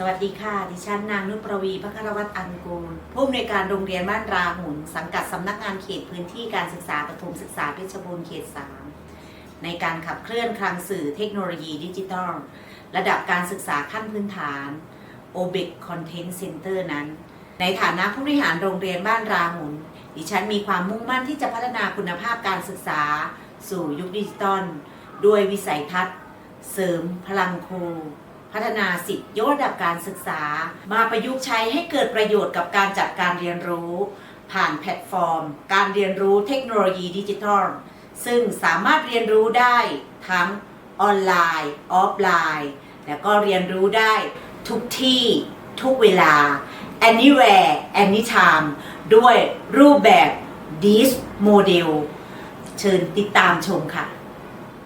สวัสดีค่ะ ดิฉันนางนุชประวีพัครวัตรอังกูล ผู้อำนวยการโรงเรียนบ้านราหุนสังกัดสำนักงานเขตพื้นที่การศึกษาประถมศึกษาเพชรบูรณ์เขต 3 ในการขับเคลื่อนคลังสื่อเทคโนโลยีดิจิทัล ระดับการศึกษาขั้นพื้นฐาน OBIC Content Center นั้น ในฐานะผู้บริหารโรงเรียนบ้านราหุนดิฉันมีความมุ่งมั่นที่จะพัฒนาคุณภาพการศึกษา สู่ยุคดิจิตอลด้วยวิสัยทัศน์ เสริมพลังครู พัฒนาสิทธิยกระดับการศึกษา มาประยุกต์ใช้ให้เกิดประโยชน์กับการจัดการเรียนรู้ ผ่านแพลตฟอร์ม การเรียนรู้เทคโนโลยีดิจิทัล ซึ่งสามารถเรียนรู้ได้ทั้งออนไลน์ ออฟไลน์ แล้วก็เรียนรู้ได้ทุกที่ทุกเวลา anywhere anytime ด้วยรูปแบบ this model เชิญติดตามชมค่ะ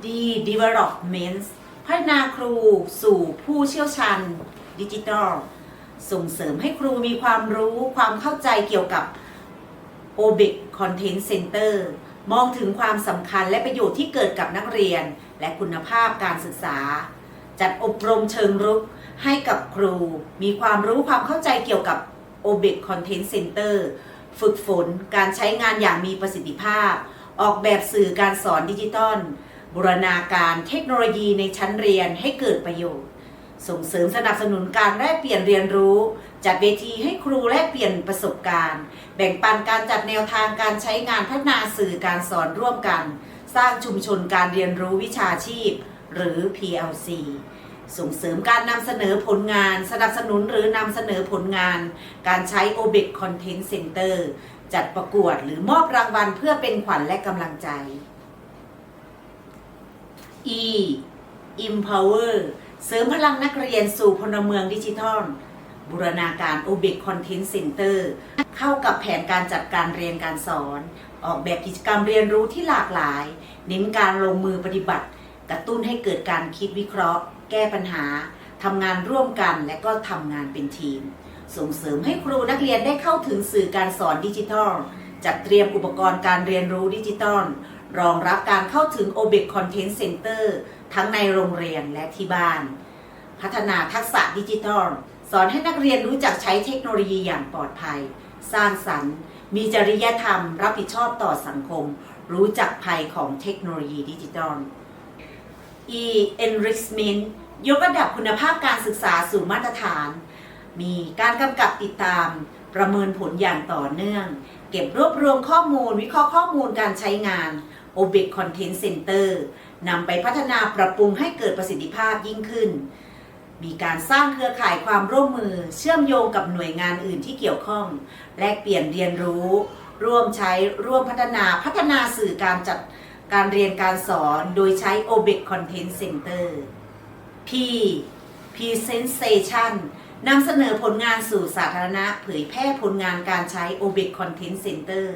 D Development พัฒนาครูสู่ผู้เชี่ยวชาญดิจิทัล ส่งเสริมให้ครูมีความรู้ความเข้าใจเกี่ยวกับ OBIC Content Center มองถึงความสำคัญและประโยชน์ที่เกิดกับนักเรียน และคุณภาพการศึกษา จัดอบรมเชิงรุกให้กับครู มีความรู้ความเข้าใจเกี่ยวกับ OBIC Content Center ฝึกฝนการใช้งานอย่างมีประสิทธิภาพ ออกแบบสื่อการสอนดิจิตอล บูรณาการเทคโนโลยีในชั้นเรียนให้เกิดประโยชน์ ส่งเสริมสนับสนุนการแลกเปลี่ยนเรียนรู้ จัดเวทีให้ครูแลกเปลี่ยนประสบการณ์ แบ่งปันการจัดแนวทางการใช้งานพัฒนาสื่อการสอนร่วมกัน สร้างชุมชนการเรียนรู้วิชาชีพ หรือ PLC ส่งเสริมการนำเสนอผลงาน สนับสนุนหรือนำเสนอผลงาน การใช้ OBIC Content Center จัดประกวดหรือมอบรางวัลเพื่อเป็นขวัญและกำลังใจ E Empower เสริมพลังนักเรียนสู่พลเมืองดิจิทัล บูรณาการ OBIC Content Center เข้ากับแผนการจัดการเรียนการสอน ออกแบบกิจกรรมเรียนรู้ที่หลากหลาย เน้นการลงมือปฏิบัติ กระตุ้นให้เกิดการคิดวิเคราะห์ แก้ปัญหาทำงานร่วมกันและก็ทำงานเป็นทีม ส่งเสริมให้ครูนักเรียนได้เข้าถึงสื่อการสอนดิจิทัล จัดเตรียมอุปกรณ์การเรียนรู้ดิจิทัล รองรับการเข้าถึง OBIC Content Center ทั้งในโรงเรียนและที่บ้าน พัฒนาทักษะดิจิทัล สอนให้นักเรียนรู้จักใช้เทคโนโลยีอย่างปลอดภัย สร้างสรรค์ มีจริยธรรม รับผิดชอบต่อสังคม รู้จักภัยของเทคโนโลยีดิจิทัล E enrichment ยกระดับคุณภาพการศึกษาสู่มาตรฐาน มีการกำกับติดตาม ประเมินผลอย่างต่อเนื่อง เก็บรวบรวมข้อมูล วิเคราะห์ข้อมูลการใช้งาน OBIC Content Center นำไปพัฒนาปรับปรุงให้เกิดประสิทธิภาพยิ่งขึ้น มีการสร้างเครือข่ายความร่วมมือ เชื่อมโยงกับหน่วยงานอื่นที่เกี่ยวข้อง แลกเปลี่ยนเรียนรู้ ร่วมใช้ร่วมพัฒนาพัฒนาสื่อการจัดการเรียนการสอนโดยใช้ OBIC Content Center P Presentation นำเสนอผลงานสู่สาธารณะ เผยแพร่ผลงานการใช้ OBIC Content Center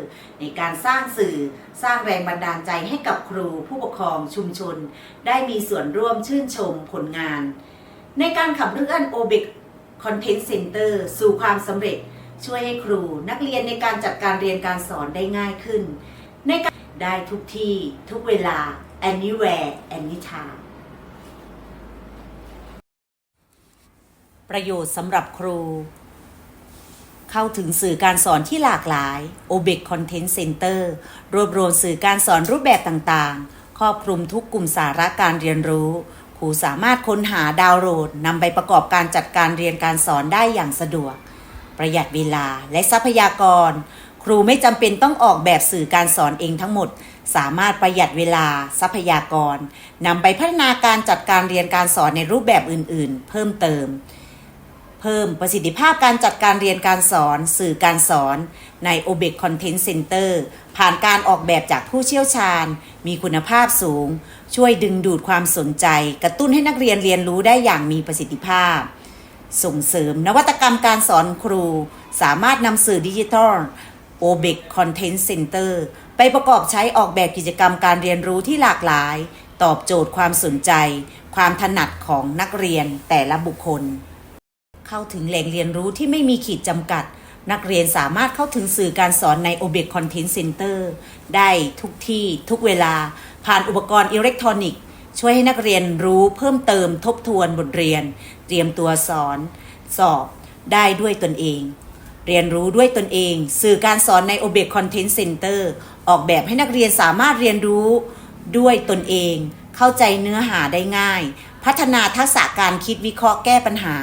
ในการสร้างสื่อสร้างแรงบันดาลใจให้กับครู ผู้ปกครองชุมชน ได้มีส่วนร่วมชื่นชมผลงาน ในการขับเคลื่อน OBIC Content Center สู่ความสำเร็จ ช่วยให้ครูนักเรียนในการจัดการเรียนการสอนได้ง่ายขึ้น ในการได้ทุกที่ ทุกเวลา anywhere anytime ประโยชน์สำหรับครู เข้าถึงสื่อการสอนที่หลากหลาย OBIC Content Center รวบรวมสื่อการสอนรูปแบบต่างๆ ครอบคลุมทุกกลุ่มสาระการเรียนรู้ ครูสามารถค้นหาดาวน์โหลดนำไปประกอบการจัดการเรียนการสอนได้อย่างสะดวก ประหยัดเวลาและทรัพยากร ครูไม่จำเป็นต้องออกแบบสื่อการสอนเองทั้งหมดสามารถประหยัดเวลาทรัพยากรนำไปพัฒนาการจัดการเรียนการสอนในรูปแบบอื่น ๆ เพิ่มเติม เพิ่มประสิทธิภาพการจัดการเรียนการสอน สื่อการสอน ใน OBIC Content Center ผ่านการออกแบบจากผู้เชี่ยวชาญ มีคุณภาพสูง ช่วยดึงดูดความสนใจ กระตุ้นให้นักเรียนเรียนรู้ได้อย่างมีประสิทธิภาพ ส่งเสริมนวัตกรรมการสอนครู สามารถนำสื่อดิจิทัล OBIC Content Center ไปประกอบใช้ออกแบบกิจกรรมการเรียนรู้ที่หลากหลาย ตอบโจทย์ความสนใจ ความถนัดของนักเรียนแต่ละบุคคล เข้าถึงแหล่งเรียนรู้ที่ไม่มีขีดจำกัด นักเรียนสามารถเข้าถึงสื่อการสอนใน OBIC Content Center ได้ทุกที่ทุกเวลาผ่านอุปกรณ์อิเล็กทรอนิกส์ ช่วยให้นักเรียนรู้เพิ่มเติมทบทวนบทเรียน เตรียมตัวสอน สอบได้ด้วยตนเอง เรียนรู้ด้วยตนเอง สื่อการสอนใน o b e c Content Center ออกแบบให้นักเรียนสามารถเรียนรู้ด้วยตนเอง เข้าใจเนื้อหาได้ง่าย พัฒนาทักษะการคิดวิเคราะห์แก้ปัญหา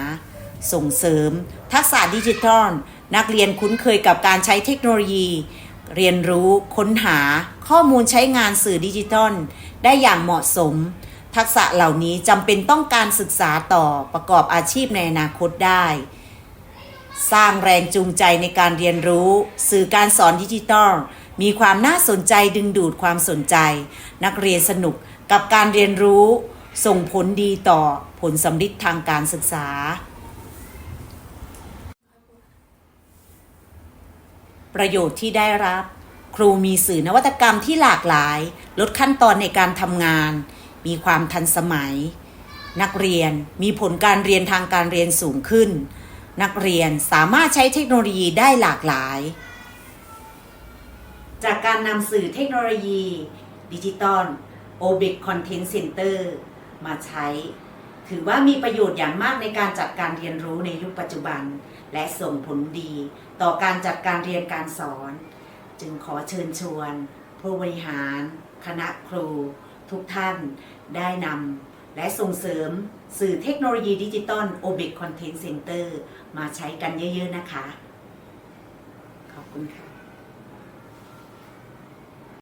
ส่งเสริม ทักษะดิจิทัล นักเรียนคุ้นเคยกับการใช้เทคโนโลยี เรียนรู้ค้นหาข้อมูลใช้งานสื่อดิจิทัล ได้อย่างเหมาะสม ทักษะเหล่านี้จำเป็นต้องการศึกษาต่อประกอบอาชีพในอนาคตได้ สร้างแรงจูงใจในการเรียนรู้ สื่อการสอนดิจิทัล มีความน่าสนใจดึงดูดความสนใจ นักเรียนสนุกกับการเรียนรู้ส่งผลดีต่อผลสำลิดทางการศึกษา ประโยชน์ที่ได้รับ ครูมีสื่อนวัตกรรมที่หลากหลาย ลดขั้นตอนในการทำงาน มีความทันสมัย นักเรียนมีผลการเรียนทางการเรียนสูงขึ้น นักเรียนสามารถใช้เทคโนโลยีได้หลากหลาย จากการนำสื่อเทคโนโลยี ดิจิตอล o b i c Content Center มาใช้ ถือว่ามีประโยชน์อย่างมากในการจัดการเรียนรู้ในยุคปัจจุบัน และส่งผลดี ต่อการจัดการเรียนการสอน จึงขอเชิญชวน ผู้บริหาร คณะครู ทุกท่านได้นำและส่งเสริมสื่อเทคโนโลยีดิจิตอล o b i c Content Center มาใช้กันเยอะ ๆ นะคะ ขอบคุณค่ะ